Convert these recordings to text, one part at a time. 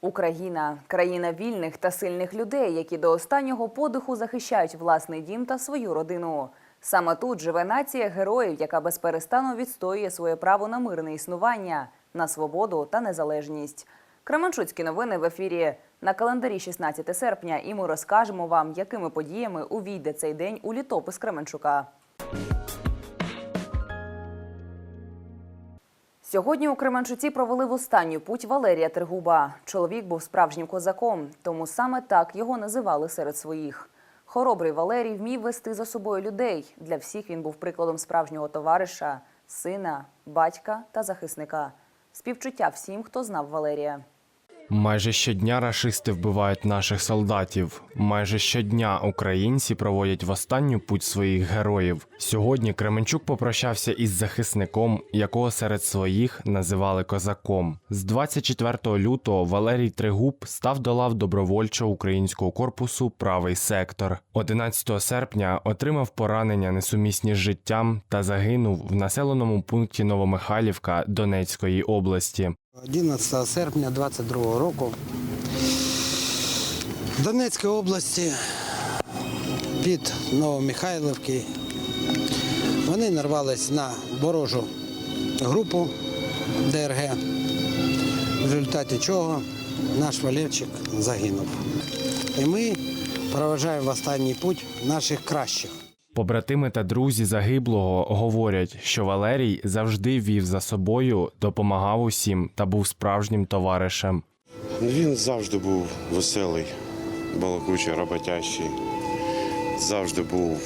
Україна країна вільних та сильних людей, які до останнього подиху захищають власний дім та свою родину. Саме тут живе нація героїв, яка безперестану відстоює своє право на мирне існування, на свободу та незалежність. Кременчуцькі новини в ефірі на календарі 16 серпня, і ми розкажемо вам, якими подіями увійде цей день у літопис Кременчука. Сьогодні у Кременчуці провели в останню путь Валерія Тригуба. Чоловік був справжнім козаком, тому саме так його називали серед своїх. Хоробрий Валерій вмів вести за собою людей. Для всіх він був прикладом справжнього товариша, сина, батька та захисника. Співчуття всім, хто знав Валерія. Майже щодня рашисти вбивають наших солдатів. Майже щодня українці проводять в останню путь своїх героїв. Сьогодні Кременчук попрощався із захисником, якого серед своїх називали козаком. З 24 лютого Валерій Тригуб став до лав добровольчого українського корпусу Правий сектор. 11 серпня отримав поранення несумісні з життям та загинув в населеному пункті Новомихайлівка Донецької області. 11 серпня 22 року в Донецькій області під Новомихайлівки вони нарвались на ворожу групу ДРГ, в результаті чого наш Валерчик загинув. І ми проважаємо в останній путь наших кращих. Побратими та друзі загиблого говорять, що Валерій завжди вів за собою, допомагав усім та був справжнім товаришем. Він завжди був веселий, балакучий, роботящий. Завжди був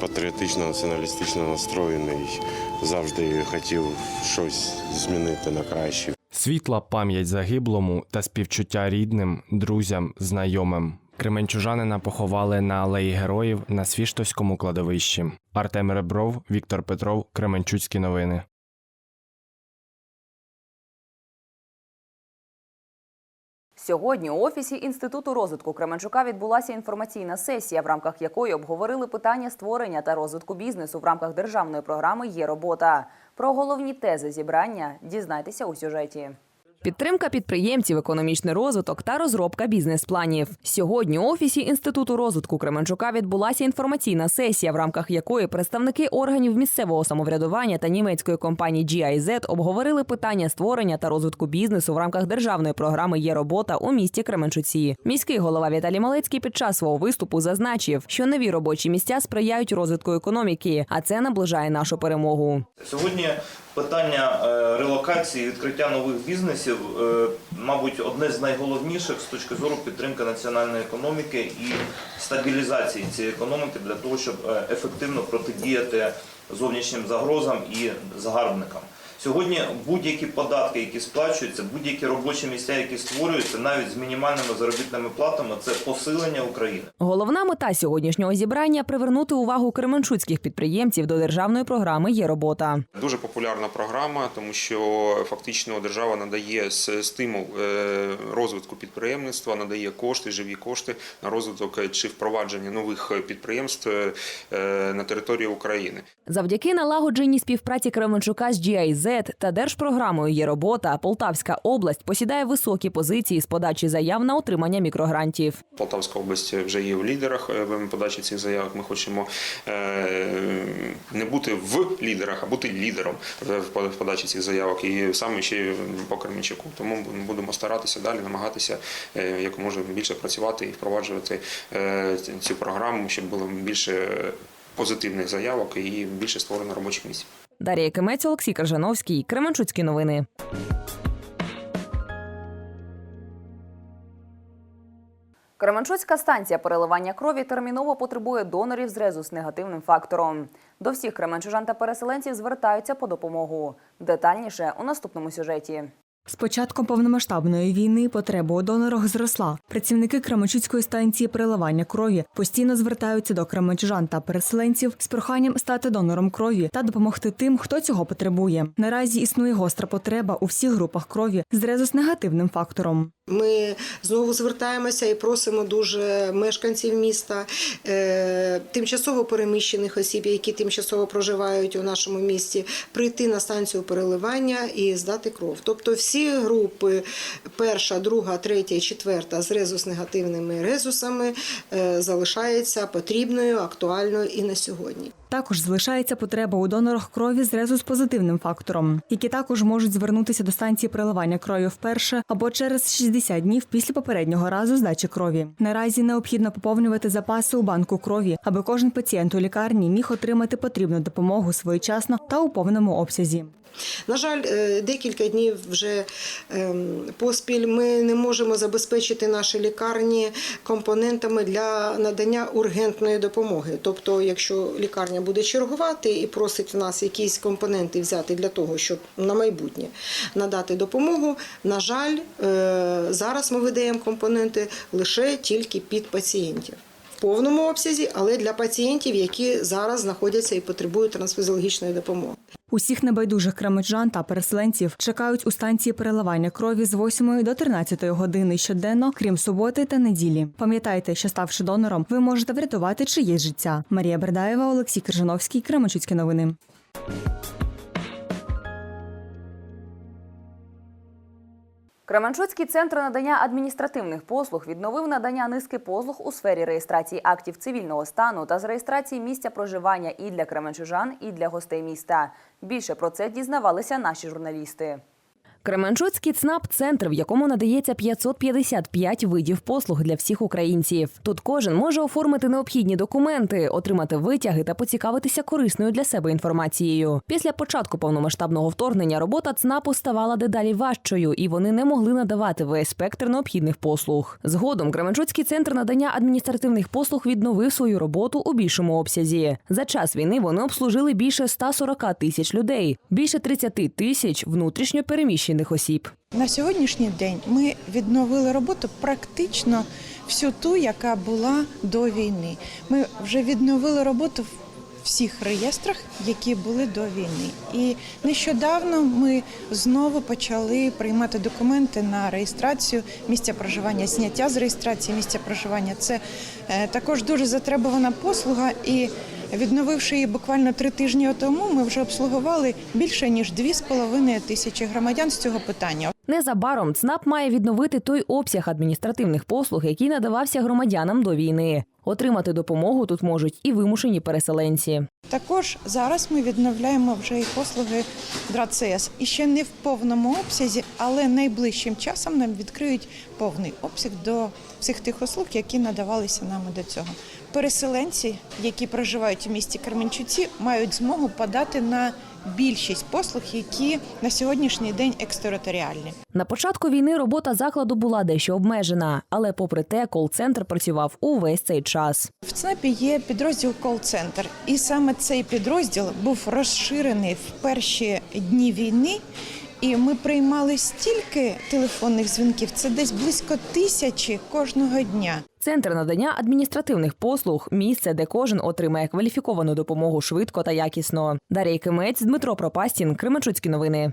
патріотично, націоналістично настроєний, завжди хотів щось змінити на краще. Світла пам'ять загиблому та співчуття рідним, друзям, знайомим. Кременчужанина поховали на алеї героїв на Свіштовському кладовищі. Артем Ребров, Віктор Петров, Кременчуцькі новини. Сьогодні у офісі Інституту розвитку Кременчука відбулася інформаційна сесія, в рамках якої обговорили питання створення та розвитку бізнесу в рамках державної програми Є робота. Про головні тези зібрання дізнайтеся у сюжеті. Підтримка підприємців, економічний розвиток та розробка бізнес-планів. Сьогодні у офісі Інституту розвитку Кременчука відбулася інформаційна сесія, в рамках якої представники органів місцевого самоврядування та німецької компанії GIZ обговорили питання створення та розвитку бізнесу в рамках державної програми Є робота у місті Кременчуці. Міський голова Віталій Малецький під час свого виступу зазначив, що нові робочі місця сприяють розвитку економіки, а це наближає нашу перемогу. Сьогодні питання е, релокації, відкриття нових бізнесів, е, мабуть, одне з найголовніших з точки зору підтримки національної економіки і стабілізації цієї економіки для того, щоб е, ефективно протидіяти зовнішнім загрозам і загарбникам. Сьогодні будь-які податки, які сплачуються, будь-які робочі місця, які створюються, навіть з мінімальними заробітними платами, це посилення України. Головна мета сьогоднішнього зібрання привернути увагу кременчуцьких підприємців до державної програми Є робота. Дуже популярна програма, тому що фактично держава надає стимул е, розвитку підприємництва, надає кошти, живі кошти на розвиток е, чи впровадження нових підприємств е, на території України. Завдяки налагодженій співпраці Кременчука з GIZ та держпрограмою Є робота. Полтавська область посідає високі позиції з подачі заяв на отримання мікрогрантів. Полтавська область вже є в лідерах е, в подачі цих заявок. Ми хочемо е, не бути в лідерах, а бути лідером в подачі цих заявок. І саме ще по Кременчуку. Тому будемо старатися далі, намагатися е, якомога більше працювати і впроваджувати цю програму, щоб було більше позитивних заявок і більше створено робочих місць. Дар'я Кимець, Олексій Каржановський, Кременчуцькі новини. Кременчуцька станція переливання крові терміново потребує донорів з резу з негативним фактором. До всіх кременчужан та переселенців звертаються по допомогу. Детальніше у наступному сюжеті. З початком повномасштабної війни потреба у донорах зросла. Працівники Кременчуцької станції переливання крові постійно звертаються до кременчужан та переселенців з проханням стати донором крові та допомогти тим, хто цього потребує. Наразі існує гостра потреба у всіх групах крові з резус-негативним фактором. Ми знову звертаємося і просимо дуже мешканців міста, е, тимчасово переміщених осіб, які тимчасово проживають у нашому місті, прийти на станцію переливання і здати кров. Тобто, всі всі групи, перша, друга, третя і четверта з резус негативними резусами, е, залишається потрібною, актуальною і на сьогодні. Також залишається потреба у донорах крові з резус позитивним фактором, які також можуть звернутися до станції переливання крові вперше або через 60 днів після попереднього разу здачі крові. Наразі необхідно поповнювати запаси у банку крові, аби кожен пацієнт у лікарні міг отримати потрібну допомогу своєчасно та у повному обсязі. На жаль, е, декілька днів вже ем, поспіль ми не можемо забезпечити наші лікарні компонентами для надання ургентної допомоги. Тобто, якщо лікарня буде чергувати і просить в нас якісь компоненти взяти для того, щоб на майбутнє надати допомогу, на жаль, е, зараз ми видаємо компоненти лише тільки під пацієнтів. В повному обсязі, але для пацієнтів, які зараз знаходяться і потребують трансфізіологічної допомоги. Усіх небайдужих кремеджан та переселенців чекають у станції переливання крові з 8 до 13 години щоденно, крім суботи та неділі. Пам'ятайте, що ставши донором, ви можете врятувати чиєсь життя. Марія Бердаєва, Олексій Крижановський, Кременчуцькі новини. Кременчуцький центр надання адміністративних послуг відновив надання низки послуг у сфері реєстрації актів цивільного стану та з реєстрації місця проживання і для кременчужан, і для гостей міста. Більше про це дізнавалися наші журналісти. Кременчуцький ЦНАП центр, в якому надається 555 видів послуг для всіх українців. Тут кожен може оформити необхідні документи, отримати витяги та поцікавитися корисною для себе інформацією. Після початку повномасштабного вторгнення робота ЦНАПу ставала дедалі важчою, і вони не могли надавати весь спектр необхідних послуг. Згодом Кременчуцький центр надання адміністративних послуг відновив свою роботу у більшому обсязі. За час війни вони обслужили більше 140 тисяч людей, більше 30 тисяч внутрішньо переміщених осіб. На сьогоднішній день ми відновили роботу практично всю ту, яка була до війни. Ми вже відновили роботу в всіх реєстрах, які були до війни. І нещодавно ми знову почали приймати документи на реєстрацію місця проживання, зняття з реєстрації місця проживання. Це е, також дуже затребувана послуга і. Відновивши її буквально три тижні тому, ми вже обслугували більше ніж 2,5 тисячі громадян з цього питання. Незабаром ЦНАП має відновити той обсяг адміністративних послуг, який надавався громадянам до війни. Отримати допомогу тут можуть і вимушені переселенці. Також зараз ми відновляємо вже і послуги ДРАЦС. І ще не в повному обсязі, але найближчим часом нам відкриють повний обсяг до всіх тих услуг, які надавалися нами до цього. Переселенці, які проживають у місті Кременчуці, мають змогу подати на більшість послуг, які на сьогоднішній день екстериторіальні. На початку війни робота закладу була дещо обмежена, але попри те, кол-центр працював увесь цей час. В ЦНАПі є підрозділ кол-центр, і саме цей підрозділ був розширений в перші дні війни. І ми приймали стільки телефонних дзвінків, це десь близько тисячі кожного дня. Центр надання адміністративних послуг місце, де кожен отримає кваліфіковану допомогу швидко та якісно. Дар'я Кимець, Дмитро Пропастін, Кременчуцькі новини.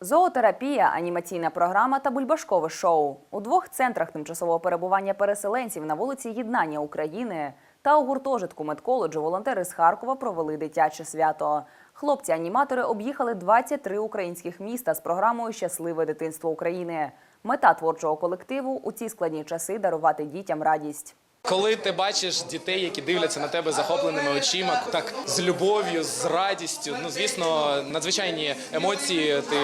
Зоотерапія, анімаційна програма та бульбашкове шоу у двох центрах тимчасового перебування переселенців на вулиці Єднання України та у гуртожитку медколеджу волонтери з Харкова провели дитяче свято. Хлопці-аніматори об'їхали 23 українських міста з програмою Щасливе дитинство України. Мета творчого колективу у ці складні часи дарувати дітям радість. Коли ти бачиш дітей, які дивляться на тебе захопленими очима, так з любов'ю, з радістю, ну звісно, надзвичайні емоції ти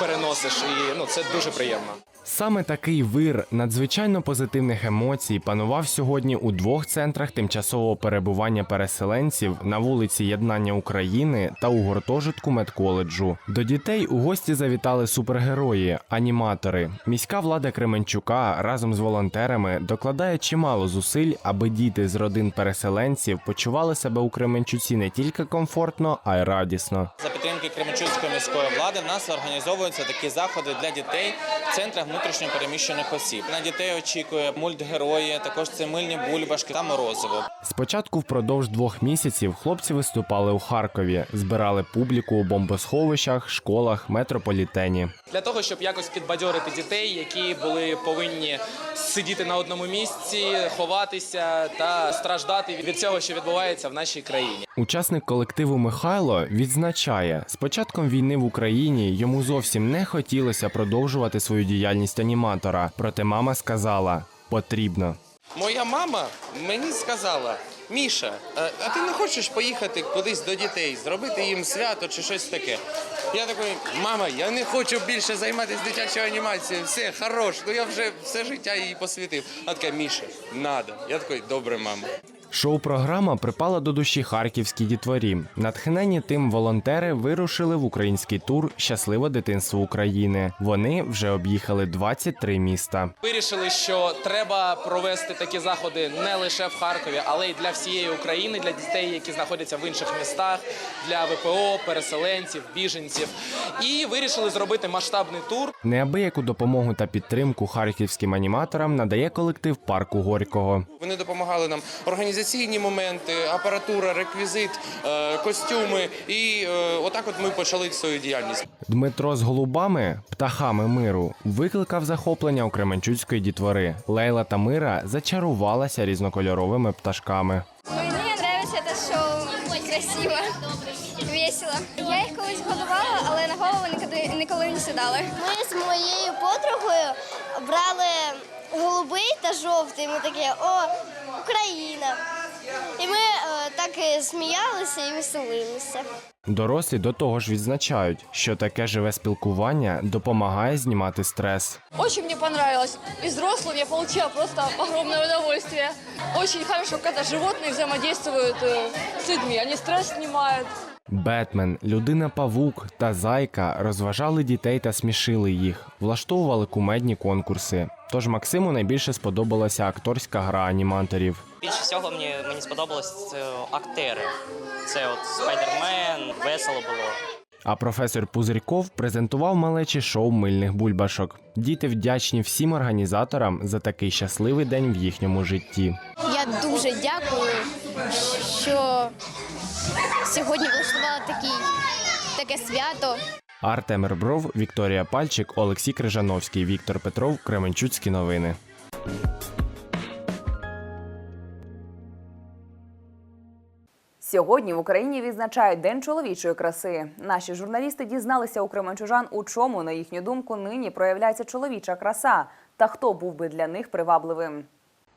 переносиш, і ну це дуже приємно. Саме такий вир надзвичайно позитивних емоцій панував сьогодні у двох центрах тимчасового перебування переселенців на вулиці Єднання України та у гуртожитку медколеджу. До дітей у гості завітали супергерої, аніматори. Міська влада Кременчука разом з волонтерами докладає чимало зусиль, аби діти з родин переселенців почували себе у Кременчуці не тільки комфортно, а й радісно. За підтримки Кременчуцької міської влади в нас організовуються такі заходи для дітей в центрах внутрішньо переміщених осіб. На дітей очікує мультгерої, також це мильні бульбашки та морозиво. Спочатку впродовж двох місяців хлопці виступали у Харкові, збирали публіку у бомбосховищах, школах, метрополітені. Для того, щоб якось підбадьорити дітей, які були повинні сидіти на одному місці, ховатися та страждати від цього, що відбувається в нашій країні. Учасник колективу Михайло відзначає, з початком війни в Україні йому зовсім не хотілося продовжувати свою діяльність аніматора. Проте мама сказала: потрібно. Моя мама мені сказала: Міша, е, а ти не хочеш поїхати кудись до дітей, зробити їм свято чи щось таке? Я такий, мама, я не хочу більше займатися дитячою анімацією. Все, хорош, ну я вже все життя їй посвятив. А така Міша, надо. Я такий, добре, мама. Шоу-програма припала до душі харківській дітворі. Натхнені тим волонтери вирушили в український тур Щасливе дитинство України. Вони вже об'їхали 23 міста. Вирішили, що треба провести такі заходи не лише в Харкові, але й для всієї України, для дітей, які знаходяться в інших містах, для ВПО, переселенців, біженців. І вирішили зробити масштабний тур. Неабияку допомогу та підтримку харківським аніматорам надає колектив парку Горького. Вони допомагали нам організаційні моменти, апаратура, реквізит, е, костюми. І е, отак от ми почали свою діяльність. Дмитро з голубами, птахами миру, викликав захоплення у Кременчуцької дітвори. Лейла та Мира зачарувалася різнокольоровими пташками. Мне нравится это шоу, красиво, весело. Я їх колись годувала, але на голову ніколи, ніколи не сідали. Ми з моєю подругою брали голубий та жовтий. Ми такі, о, Україна. І ми е, так і сміялися і веселилися. Дорослі до того ж відзначають, що таке живе спілкування допомагає знімати стрес. Очень мне понравилось. И взрослым я получила просто огромное удовольствие. Очень хорошо, когда животные взаимодействуют э, с людьми. Они стресс снимают. Бетмен, людина-павук та зайка розважали дітей та смішили їх, влаштовували кумедні конкурси. Тож Максиму найбільше сподобалася акторська гра аніматорів. Більше всього мені, мені сподобалось актери. Це от Спайдермен, весело було. А професор Пузирьков презентував малечі шоу мильних бульбашок. Діти вдячні всім організаторам за такий щасливий день в їхньому житті. Я дуже дякую, що сьогодні влаштували такий, таке свято. Артем Ребров, Вікторія Пальчик, Олексій Крижановський, Віктор Петров, Кременчуцькі новини. Сьогодні в Україні відзначають День чоловічої краси. Наші журналісти дізналися у кременчужан, у чому, на їхню думку, нині проявляється чоловіча краса та хто був би для них привабливим.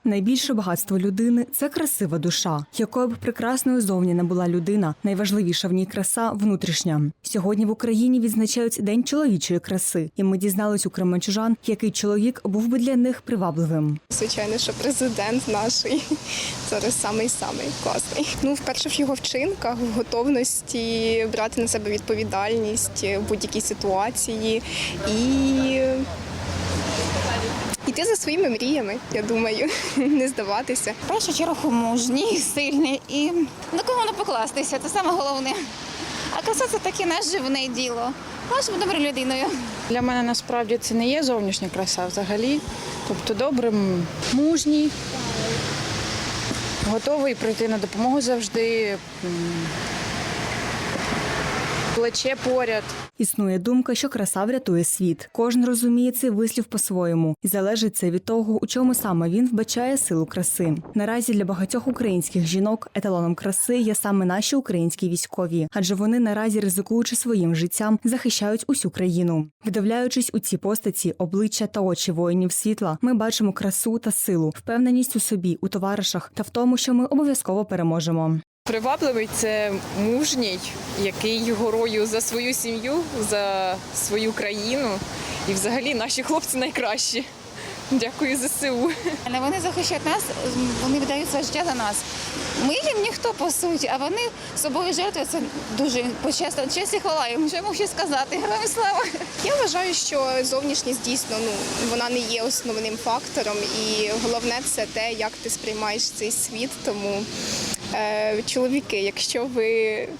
Найбільше багатство людини це красива душа. Якою б прекрасною зовні не була людина, найважливіша в ній краса внутрішня. Сьогодні в Україні відзначають День чоловічої краси, і ми дізнались у кременчужан, який чоловік був би для них привабливим. Звичайно, що президент наш зараз самий самий класний. Ну, вперше в його вчинках, в готовності брати на себе відповідальність в будь-якій ситуації і. Йти за своїми мріями, я думаю, не здаватися. В першу чергу мужній, сильний і на кого не покластися, це саме головне. А краса це таке наживне діло. Бути доброю людиною. Для мене насправді це не є зовнішня краса взагалі. Тобто добрим, мужній, готовий прийти на допомогу завжди, плече поряд. Існує думка, що краса врятує світ. Кожен розуміє цей вислів по-своєму, і залежить це від того, у чому саме він вбачає силу краси. Наразі для багатьох українських жінок еталоном краси є саме наші українські військові, адже вони наразі ризикуючи своїм життям, захищають усю країну. Вдивляючись у ці постаті, обличчя та очі воїнів світла, ми бачимо красу та силу, впевненість у собі, у товаришах та в тому, що ми обов'язково переможемо. Привабливий це мужній, який горою за свою сім'ю, за свою країну. І взагалі наші хлопці найкращі. Дякую ЗСУ. Але вони захищають нас, вони віддають своє життя за нас. Ми їм ніхто по суті, а вони собою жертвують. Це дуже почесно. Честь і хвала їм. Що я можу ще сказати? Героям слава! Я вважаю, що зовнішність дійсно ну вона не є основним фактором, і головне це те, як ти сприймаєш цей світ. Тому чоловіки, якщо ви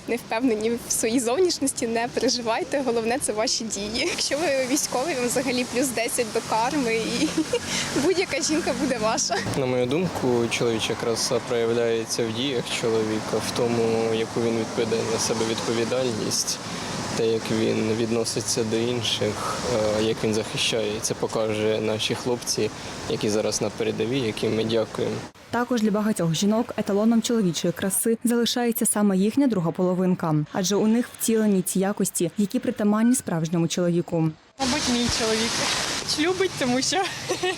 не впевнені в своїй зовнішності, не переживайте. Головне це ваші дії. Якщо ви військовий, вам взагалі плюс 10 до карми, і будь-яка жінка буде ваша. На мою думку, чоловіча краса проявляється в діях чоловіка, в тому, яку він відповідає на себе відповідальність, те, як він відноситься до інших, е, як він захищає. Це покаже наші хлопці, які зараз на передовій, яким ми дякуємо. Також для багатьох жінок еталоном чоловічої краси залишається саме їхня друга половинка, адже у них втілені ті якості, які притаманні справжньому чоловіку. Мабуть, мій чоловік любить, тому що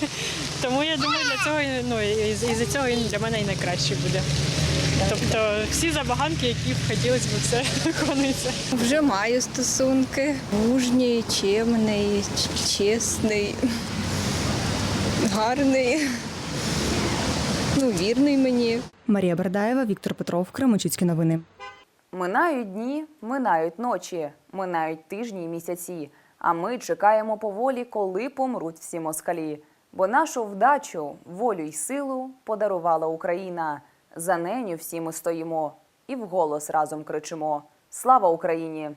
тому я думаю, для цього ну і за цього він для мене і найкраще буде. Тобто всі забаганки, які б хотілося б все виконуються. Вже маю стосунки. Мужній, чемний, чесний, гарний, ну, вірний мені. Марія Бердаєва, Віктор Петров, Кременчуцькі новини. Минають дні, минають ночі, минають тижні й місяці. А ми чекаємо поволі, коли помруть всі москалі. Бо нашу вдачу, волю й силу подарувала Україна. За нею всі ми стоїмо і вголос разом кричимо: Слава Україні!